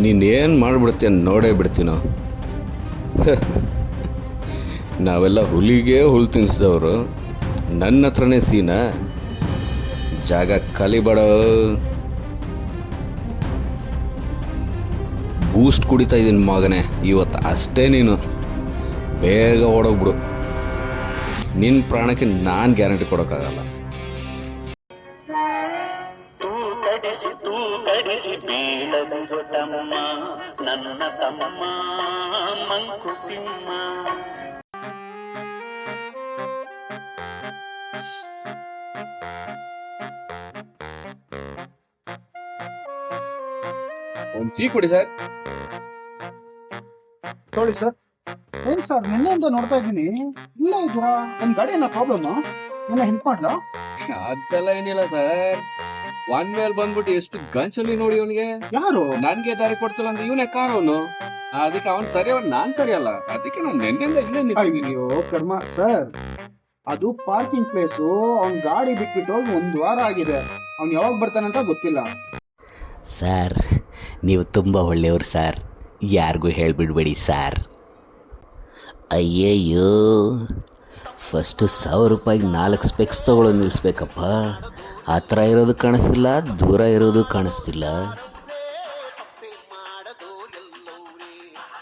ನೀನೇನು ಮಾಡಿಬಿಡ್ತೀಯ ನೋಡೇ ಬಿಡ್ತೀನೋ. ನಾವೆಲ್ಲ ಹುಲಿಗೆ ಹುಲ್ ತಿನ್ನಿಸಿದವರು ನನ್ನ ಹತ್ರನೇ ಸೀನ. ಜಾಗ ಕಲಿಬೇಡ ಬೂಸ್ಟ್ ಕುಡಿತಾ ಇದ್ದೀನಿ ಮಗನೇ. ಇವತ್ತು ಅಷ್ಟೇ ನೀನು. ಬೇಗ ಓಡೋಗ್ಬಿಡು. ನಿನ್ನ ಪ್ರಾಣಕ್ಕೆ ನಾನು ಗ್ಯಾರಂಟಿ ಕೊಡೋಕ್ಕಾಗಲ್ಲ ತೂಕಡಿಸಿ ತೂಕಡಿಸಿ ಬೀಳದಿರು ತಮ್ಮ ನನ್ನ ತಮ್ಮ ಮಂಕುತಿಮ್ಮ ಒಂದು ಟೀ ಕುಡಿ ಸರ್ ತೊಳಿ ಸರ್ ಏನ್ ಸರ್ ನಿನ್ನೆಯಿಂದ ನೋಡ್ತಾ ಇದ್ದೀನಿ. ಇಲ್ಲ ಇದ್ದೀರಾ ನನ್ ಗಾಡಿ ಏನೋ ಪ್ರಾಬ್ಲಮ್ ಏನ ಹೆಲ್ಪ್ ಮಾಡ್ಲಾ? ಅದೆಲ್ಲ ಏನಿಲ್ಲ ಸರ್. ಒನ್ ಮೇಲೆ ಬಂದ್ಬಿಟ್ಟು ಎಷ್ಟು ಗಂಚಲ್ಲಿ ನೋಡಿ ಅವನಿಗೆ. ಯಾರು? ನನ್ಗೆ ದಾರಿ ಕೊಡ್ತಿಲ್ಲ ಅಂದ್ರೆ ಇವನೇ ಕಾರ್ ಅವನು. ಅದಕ್ಕೆ ಅವನ್ ಸರಿ ಅವ್ನು ನಾನ್ ಸರಿ ಅಲ್ಲ. ಅದಕ್ಕೆ ನಾನು ನೆನ್ನೆಯಿಂದ ಇಲ್ಲೇ ನಿಂತಿದ್ದೀನಿ. ಅಯ್ಯೋ ಕರ್ಮ. ಸರ್ ಅದು ಪಾರ್ಕಿಂಗ್ ಪ್ಲೇಸು ಅವ್ನ ಗಾಡಿ ಬಿಟ್ಬಿಟ್ಟು ಹೋಗಿ ಒಂದ್ ವಾರ ಆಗಿದೆ. ಅವ್ನ್ ಯಾವಾಗ ಬರ್ತಾನಂತ ಗೊತ್ತಿಲ್ಲ. ಸರ್ ನೀವು ತುಂಬ ಒಳ್ಳೆಯವರು ಸರ್. ಯಾರಿಗೂ ಹೇಳಿಬಿಡ್ಬೇಡಿ ಸರ್. ಅಯ್ಯಯ್ಯೋ ಫಸ್ಟು ಸಾವಿರ ರೂಪಾಯಿಗೆ ನಾಲ್ಕು ಸ್ಪೆಕ್ಸ್ ತಗೊಳ್ಳೋ ನಿಲ್ಲಿಸ್ಬೇಕಪ್ಪ ಹತ್ರ ಇರೋದು ಕಾಣಿಸ್ತಿಲ್ಲ ದೂರ ಇರೋದು ಕಾಣಿಸ್ತಿಲ್ಲ.